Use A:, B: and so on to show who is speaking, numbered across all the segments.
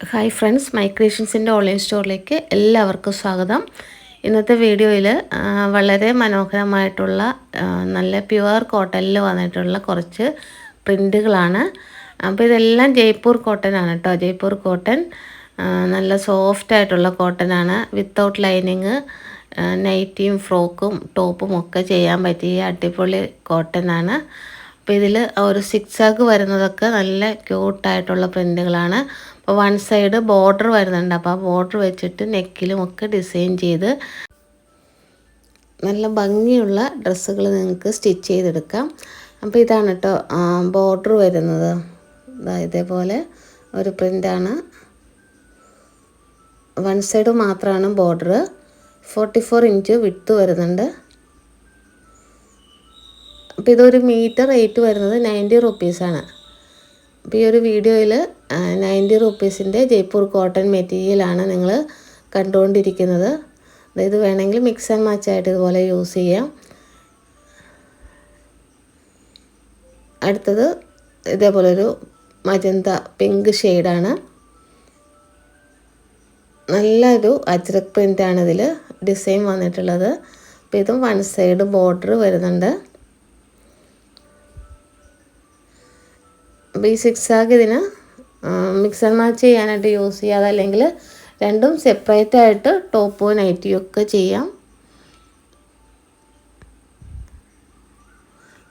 A: Hi friends മൈക്രേഷൻസിന്റെ online സ്റ്റോറിലേക്ക് എല്ലാവർക്കും സ്വാഗതം. ഇന്നത്തെ വീഡിയോയിൽ വളരെ മനോഹരമായിട്ടുള്ള നല്ല പ്യുവർ കോട്ടണിൽ വന്നിട്ടുള്ള കുറച്ച് പ്രിന്റുകളാണ് അപ്പോൾ ഇതെല്ലാം ജയ്പൂർ കോട്ടനാണ് കേട്ടോ ജയ്പൂർ കോട്ടൺ നല്ല സോഫ്റ്റ് ആയിട്ടുള്ള കോട്ടൺ ആണ്. വിത്തൗട്ട് ലൈനിങ് നൈറ്റിയും ഫ്രോക്കും ടോപ്പും ഒക്കെ ചെയ്യാൻ പറ്റിയ അടിപൊളി കോട്ടനാണ് അപ്പോൾ ഇതിൽ ഒരു സിക്സാക്ക് വരുന്നതൊക്കെ നല്ല ക്യൂട്ടായിട്ടുള്ള പ്രിന്റുകളാണ് വൺ സൈഡ് ബോർഡർ വരുന്നുണ്ട്. അപ്പോൾ ആ ബോർഡർ വെച്ചിട്ട് നെക്കിലും ഒക്കെ ഡിസൈൻ ചെയ്ത് നല്ല ഭംഗിയുള്ള ഡ്രസ്സുകൾ നിങ്ങൾക്ക് സ്റ്റിച്ച് ചെയ്തെടുക്കാം. അപ്പോൾ ഇതാണ് കേട്ടോ ബോർഡർ വരുന്നത്. ഇതേപോലെ ഒരു പ്രിന്റാണ് വൺ സൈഡ് മാത്രമാണ് ബോർഡർ. ഫോർട്ടി ഫോർ ഇഞ്ച് വിട്ട് വരുന്നുണ്ട്. അപ്പോൾ ഇതൊരു മീറ്റർ റേറ്റ് വരുന്നത് നയന്റി റുപ്പീസാണ്. അപ്പോൾ ഈ ഒരു വീഡിയോയിൽ നയന്റി റുപ്പീസിന്റെ ജയ്പൂർ കോട്ടൺ മെറ്റീരിയലാണ് നിങ്ങൾ കണ്ടുകൊണ്ടിരിക്കുന്നത്. അതായത് വേണമെങ്കിൽ മിക്സ് ആൻഡ് മാച്ച് ആയിട്ട് ഇതുപോലെ യൂസ് ചെയ്യാം. അടുത്തത് ഇതേപോലെ ഒരു മജന്ത പിങ്ക് ഷെയ്ഡാണ്. നല്ലൊരു അജ്രക് പ്രിന്റാണ് ഇതിൽ ഡിസൈൻ വന്നിട്ടുള്ളത്. അപ്പോൾ ഇതും വൺ സൈഡ് ബോർഡർ വരുന്നുണ്ട്. അപ്പോൾ ഈ സിക്സ് ആഗ് ഇതിന് മിക്സ് ആൻഡ് മാച്ച് ചെയ്യാനായിട്ട് യൂസ് ചെയ്യാം അല്ലെങ്കിൽ രണ്ടും സെപ്പറേറ്റ് ആയിട്ട് ടോപ്പും നൈറ്റിയും ഒക്കെ ചെയ്യാം.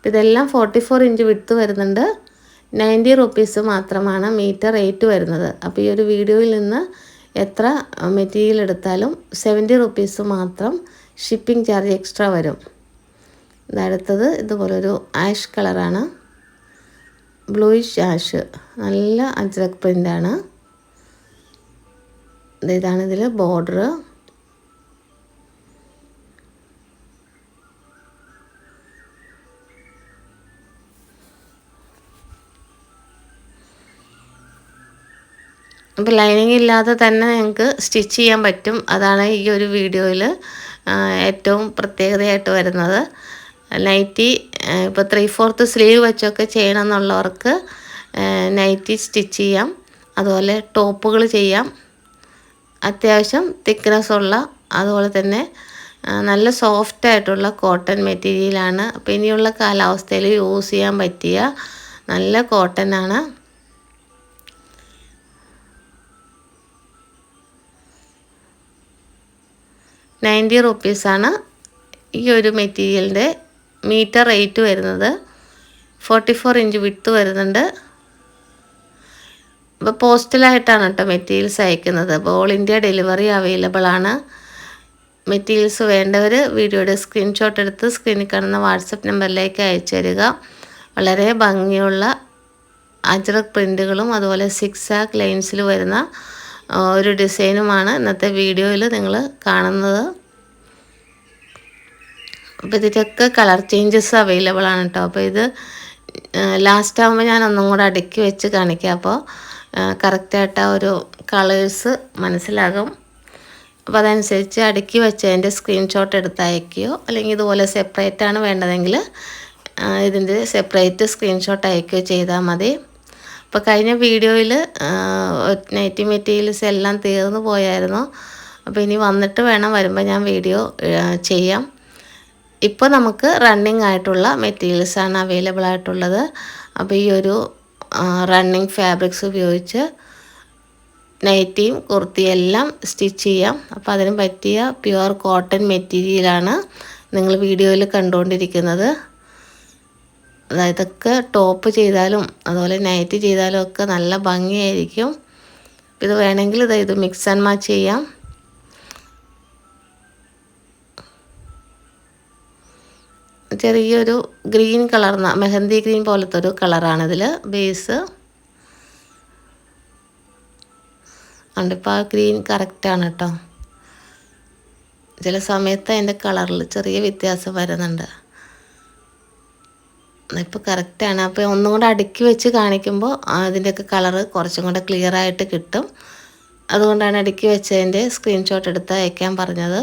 A: ഇതെല്ലാം ഫോർട്ടി ഫോർ ഇഞ്ച് വിട്ട് വരുന്നുണ്ട്. നയന്റി റുപ്പീസ് മാത്രമാണ് മീറ്റർ റേറ്റ് വരുന്നത്. അപ്പോൾ ഈ ഒരു വീഡിയോയിൽ നിന്ന് എത്ര മെറ്റീരിയൽ എടുത്താലും സെവന്റി റുപ്പീസ് മാത്രം ഷിപ്പിംഗ് ചാർജ് എക്സ്ട്രാ വരും. ഇതടുത്തത് ഇതുപോലൊരു ആഷ് കളറാണ് ബ്ലൂയിഷ് ആഷ് നല്ല അജ്രക് പ്രിന്റാണ് ഇതാണ് ഇതിൽ ബോർഡർ അപ്പോൾ ലൈനിങ് ഇല്ലാതെ തന്നെ ഞങ്ങൾക്ക് സ്റ്റിച്ച് ചെയ്യാൻ പറ്റും. അതാണ് ഈ ഒരു വീഡിയോയിൽ ഏറ്റവും പ്രത്യേകതയായിട്ട് വരുന്നത്. നൈറ്റി ഇപ്പോൾ ത്രീ ഫോർത്ത് സ്ലീവ് വെച്ചൊക്കെ ചെയ്യണം എന്നുള്ളവർക്ക് നൈറ്റി സ്റ്റിച്ച് ചെയ്യാം. അതുപോലെ ടോപ്പുകൾ ചെയ്യാം. അത്യാവശ്യം തിക്നെസ് ഉള്ള അതുപോലെ തന്നെ നല്ല സോഫ്റ്റ് ആയിട്ടുള്ള കോട്ടൺ മെറ്റീരിയലാണ് അപ്പോൾ ഇനിയുള്ള കാലാവസ്ഥയിൽ യൂസ് ചെയ്യാൻ പറ്റിയ നല്ല കോട്ടൺ ആണ്. നയന്റി റുപ്പീസാണ് ഈ ഒരു മെറ്റീരിയലിന്റെ മീറ്റർ റേറ്റ് വരുന്നത് ഫോർട്ടി ഫോർ ഇഞ്ച് വിട്ട് വരുന്നുണ്ട്. അപ്പോൾ പോസ്റ്റലായിട്ടാണ് കേട്ടോ മെറ്റീരിയൽസ് അയക്കുന്നത്. അപ്പോൾ ഓൾ ഇന്ത്യ ഡെലിവറി അവൈലബിൾ ആണ്. മെറ്റീരിയൽസ് വേണ്ടവർ വീഡിയോയുടെ സ്ക്രീൻഷോട്ട് എടുത്ത് സ്ക്രീനിൽ കാണുന്ന വാട്സപ്പ് നമ്പറിലേക്ക് അയച്ചു തരിക. വളരെ ഭംഗിയുള്ള അജ്രക് പ്രിന്റുകളും അതുപോലെ സിക്സ് ആക്ക് ലൈൻസിൽ വരുന്ന ഒരു ഡിസൈനുമാണ് ഇന്നത്തെ വീഡിയോയിൽ നിങ്ങൾ കാണുന്നത്. അപ്പോൾ ഇതിന്റെയൊക്കെ കളർ ചേഞ്ചസ് അവൈലബിൾ ആണ് കേട്ടോ അപ്പോൾ ഇത് ലാസ്റ്റ് ആകുമ്പോൾ ഞാൻ ഒന്നും കൂടെ അടുക്കി വെച്ച് കാണിക്കാം. അപ്പോൾ കറക്റ്റായിട്ട് ആ ഒരു കളേഴ്സ് മനസ്സിലാകും. അപ്പോൾ അതനുസരിച്ച് അടുക്കി വെച്ചതിന്റെ സ്ക്രീൻഷോട്ട് എടുത്ത് അയക്കുകയോ അല്ലെങ്കിൽ ഇതുപോലെ സെപ്പറേറ്റ് ആണ് വേണ്ടതെങ്കിൽ ഇതിന്റെ സെപ്പറേറ്റ് സ്ക്രീൻഷോട്ട് അയക്കുകയോ ചെയ്താൽ മതി. അപ്പോൾ കഴിഞ്ഞ വീഡിയോയിൽ നൈറ്റി മെറ്റീരിയൽസ് എല്ലാം തീർന്നു പോയായിരുന്നു. അപ്പോൾ ഇനി വന്നിട്ട് വേണം വരുമ്പോൾ ഞാൻ വീഡിയോ ചെയ്യാം. ഇപ്പോൾ നമുക്ക് റണ്ണിങ് ആയിട്ടുള്ള മെറ്റീരിയൽസാണ് അവൈലബിൾ ആയിട്ടുള്ളത്. അപ്പോൾ ഈ ഒരു റണ്ണിങ് ഫാബ്രിക്സ് ഉപയോഗിച്ച് നൈറ്റിയും കുർത്തിയും എല്ലാം സ്റ്റിച്ച് ചെയ്യാം. അപ്പോൾ അതിന് പറ്റിയ പ്യുവർ കോട്ടൺ മെറ്റീരിയലാണ് നിങ്ങൾ വീഡിയോയിൽ കണ്ടുകൊണ്ടിരിക്കുന്നത്. അതായത് ഇതൊക്കെ ടോപ്പ് ചെയ്താലും അതുപോലെ നൈറ്റ് ചെയ്താലും ഒക്കെ നല്ല ഭംഗിയായിരിക്കും. ഇത് വേണമെങ്കിൽ ഇത് ഇത് മിക്സ് ആൻഡ് മാച്ച് ചെയ്യാം. ചെറിയൊരു ഗ്രീൻ കളർന്ന മെഹന്തി ഗ്രീൻ പോലത്തെ ഒരു കളറാണിതിൽ ബേസ്. കണ്ടിപ്പോൾ ആ ഗ്രീൻ കറക്റ്റാണ് കേട്ടോ ചില സമയത്ത് അതിന്റെ കളറിൽ ചെറിയ വ്യത്യാസം വരുന്നുണ്ട്. ഇപ്പോൾ കറക്റ്റാണ് അപ്പോൾ ഒന്നും കൂടെ അടുക്കി വെച്ച് കാണിക്കുമ്പോൾ അതിന്റെയൊക്കെ കളറ് കുറച്ചും കൂടെ ക്ലിയർ ആയിട്ട് കിട്ടും. അതുകൊണ്ടാണ് അടുക്കി വെച്ചതിന്റെ സ്ക്രീൻഷോട്ട് എടുത്ത് അയക്കാൻ പറഞ്ഞത്.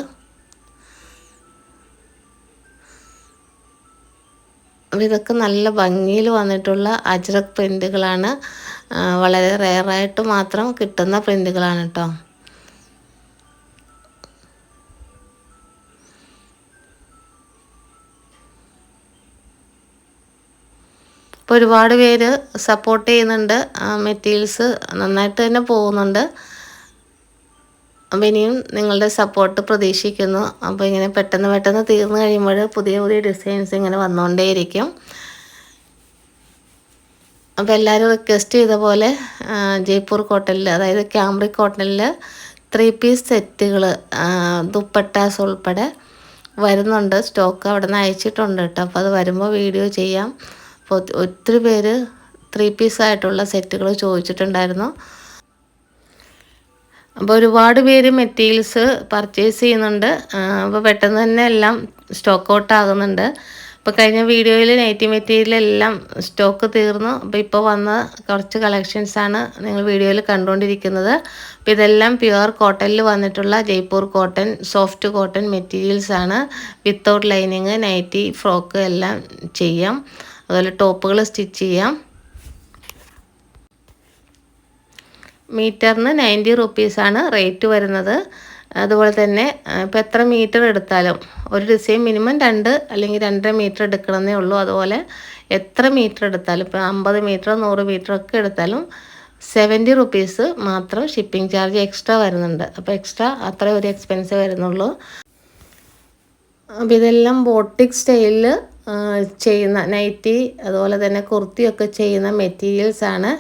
A: അപ്പോൾ ഇതൊക്കെ നല്ല ഭംഗിയിൽ വന്നിട്ടുള്ള അജ്രക് പ്രിന്റുകളാണ് വളരെ റെയറായിട്ട് മാത്രം കിട്ടുന്ന പ്രിന്റുകളാണ് കേട്ടോ ഒരുപാട് പേര് സപ്പോർട്ട് ചെയ്യുന്നുണ്ട്. മെറ്റീരിയൽസ് നന്നായിട്ട് തന്നെ പോകുന്നുണ്ട്. അപ്പോൾ ഇനിയും നിങ്ങളുടെ സപ്പോർട്ട് പ്രതീക്ഷിക്കുന്നു. അപ്പോൾ ഇങ്ങനെ പെട്ടെന്ന് പെട്ടെന്ന് തീർന്നു കഴിയുമ്പോൾ പുതിയ പുതിയ ഡിസൈൻസ് ഇങ്ങനെ വന്നുകൊണ്ടേയിരിക്കും അപ്പോൾ എല്ലാവരും റിക്വസ്റ്റ് ചെയ്ത പോലെ ജയ്പൂർ കോട്ടണിൽ അതായത് ക്യാമ്പ്രി കോട്ടണിൽ ത്രീ പീസ് സെറ്റുകൾ ദുപ്പട്ടാസ് ഉൾപ്പെടെ വരുന്നുണ്ട്. സ്റ്റോക്ക് അവിടെ നിന്ന് അയച്ചിട്ടുണ്ട് കേട്ടോ. അപ്പോൾ അത് വരുമ്പോൾ വീഡിയോ ചെയ്യാം. അപ്പോൾ ഒത്തിരി പേര് ത്രീ പീസായിട്ടുള്ള സെറ്റുകൾ ചോദിച്ചിട്ടുണ്ടായിരുന്നു. അപ്പോൾ ഒരുപാട് പേര് മെറ്റീരിയൽസ് പർച്ചേസ് ചെയ്യുന്നുണ്ട്. അപ്പോൾ പെട്ടെന്ന് തന്നെ എല്ലാം സ്റ്റോക്ക് ഔട്ട് ആകുന്നുണ്ട്. അപ്പോൾ കഴിഞ്ഞ വീഡിയോയിൽ നൈറ്റി മെറ്റീരിയൽ എല്ലാം സ്റ്റോക്ക് തീർന്നു. അപ്പോൾ ഇപ്പോൾ വന്ന കുറച്ച് കളക്ഷൻസാണ് നിങ്ങൾ വീഡിയോയിൽ കണ്ടുകൊണ്ടിരിക്കുന്നത്. അപ്പോൾ ഇതെല്ലാം പ്യുവർ കോട്ടണിൽ വന്നിട്ടുള്ള Jaipur cotton soft cotton materials ആണ്. വിത്തൗട്ട് ലൈനിങ് നൈറ്റി ഫ്രോക്ക് എല്ലാം ചെയ്യാം. അതുപോലെ ടോപ്പുകൾ സ്റ്റിച്ച് ചെയ്യാം. മീറ്ററിന് നയന്റി റുപ്പീസാണ് റേറ്റ് വരുന്നത്. അതുപോലെ തന്നെ ഇപ്പോൾ എത്ര മീറ്റർ എടുത്താലും ഒരു ഡിസൈൻ മിനിമം രണ്ട് അല്ലെങ്കിൽ രണ്ടര മീറ്റർ എടുക്കണമെന്നേ ഉള്ളൂ. അതുപോലെ എത്ര മീറ്റർ എടുത്താലും ഇപ്പോൾ അമ്പത് മീറ്റർ നൂറ് മീറ്റർ ഒക്കെ എടുത്താലും സെവന്റി റുപ്പീസ് മാത്രം ഷിപ്പിംഗ് ചാർജ് എക്സ്ട്രാ വരുന്നുണ്ട്. അപ്പോൾ എക്സ്ട്രാ അത്ര ഒരു എക്സ്പെൻസ് വരുന്നുള്ളൂ. അപ്പോൾ ഇതെല്ലാം ബോട്ടിക് സ്റ്റൈലിൽ ചെയ്യുന്ന നൈറ്റി അതുപോലെ തന്നെ കുർത്തിയൊക്കെ ചെയ്യുന്ന മെറ്റീരിയൽസാണ്.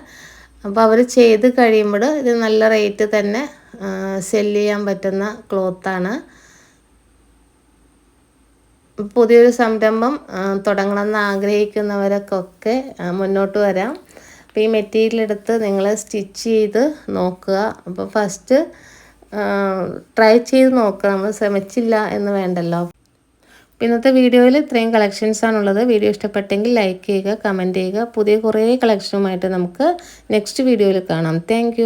A: അപ്പോൾ അവർ ചെയ്ത് കഴിയുമ്പോൾ ഇത് നല്ല റേറ്റ് തന്നെ സെല്ല് ചെയ്യാൻ പറ്റുന്ന ക്ലോത്താണ് പുതിയൊരു സംരംഭം തുടങ്ങണമെന്ന് ആഗ്രഹിക്കുന്നവരൊക്കെ മുന്നോട്ട് വരാം. അപ്പോൾ ഈ മെറ്റീരിയൽ എടുത്ത് നിങ്ങൾ സ്റ്റിച്ച് ചെയ്ത് നോക്കുക. അപ്പോൾ ഫസ്റ്റ് ട്രൈ ചെയ്ത് നോക്കുക. നമ്മൾ ശ്രമിച്ചില്ല എന്ന് വേണ്ടല്ലോ. ഇന്നത്തെ വീഡിയോയിൽ ഇത്രയും കളക്ഷൻസ് ആണുള്ളത്. വീഡിയോ ഇഷ്ടപ്പെട്ടെങ്കിൽ ലൈക്ക് ചെയ്യുക കമന്റ് ചെയ്യുക. പുതിയ കുറേ കളക്ഷനുമായിട്ട് നമുക്ക് നെക്സ്റ്റ് വീഡിയോയിൽ കാണാം. താങ്ക്